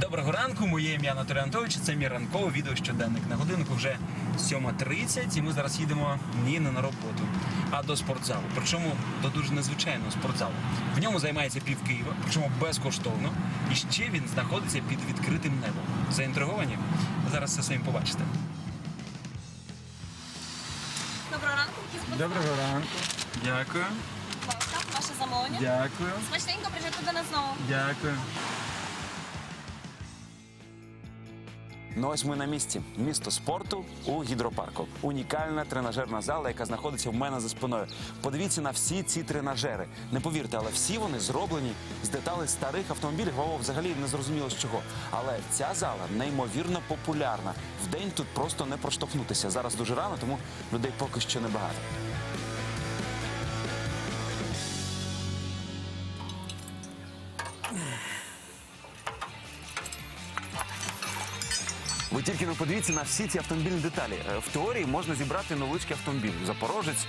Доброго ранку, моє ім'я Анатолій Анатолійович. Це мій ранковий відеощоденник. На годиннику вже 7.30 і ми зараз їдемо ні не на роботу, а до спортзалу. Причому до дуже незвичайного спортзалу. В ньому займається пів Києва, причому безкоштовно. І ще він знаходиться під відкритим небом. Заінтриговані? Зараз все самі побачите. Доброго ранку, які. Доброго ранку. Дякую. Ваше замовлення. Дякую. Смачненько приїжджайте до нас знову. Дякую. Ну ось ми на місці. Місто спорту у гідропарку. Унікальна тренажерна зала, яка знаходиться в мене за спиною. Подивіться на всі ці тренажери. Не повірте, але всі вони зроблені з деталей старих автомобілів. Або взагалі не зрозуміло з чого. Але ця зала неймовірно популярна. Вдень тут просто не проштовхнутися. Зараз дуже рано, тому людей поки що небагато. Ви тільки не подивіться на всі ці автомобільні деталі. Е, В теорії можна зібрати невеличкий автомобіль Запорожець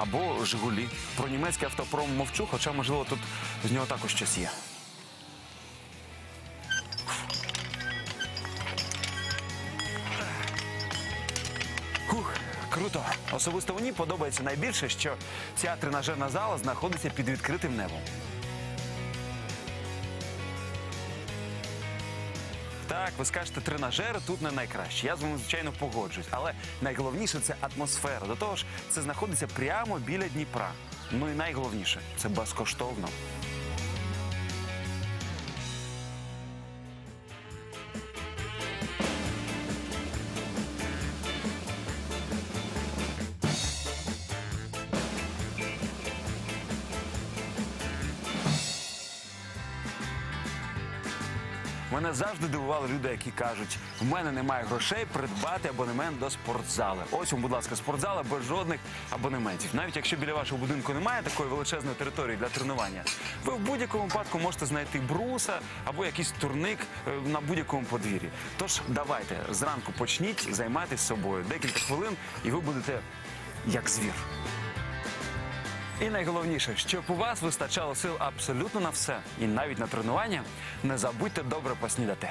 або Жигулі. Про німецький автопром мовчу, хоча, можливо, тут з нього також щось є. Круто. Особисто мені подобається найбільше, що ця тренажерна зала знаходиться під відкритим небом. Так, ви скажете, тренажери тут не найкращі. Я з вами, звичайно, погоджуюсь. Але найголовніше це атмосфера. До того ж, це знаходиться прямо біля Дніпра. Ну і найголовніше це безкоштовно. Мене завжди дивували люди, які кажуть, в мене немає грошей придбати абонемент до спортзали. Ось вам, будь ласка, спортзала без жодних абонементів. Навіть якщо біля вашого будинку немає такої величезної території для тренування, ви в будь-якому випадку можете знайти бруса або якийсь турник е, на будь-якому подвір'ї. Тож давайте зранку почніть займатися собою декілька хвилин, і ви будете як звір. І найголовніше, щоб у вас вистачало сил абсолютно на все, і навіть на тренування, не забудьте добре поснідати.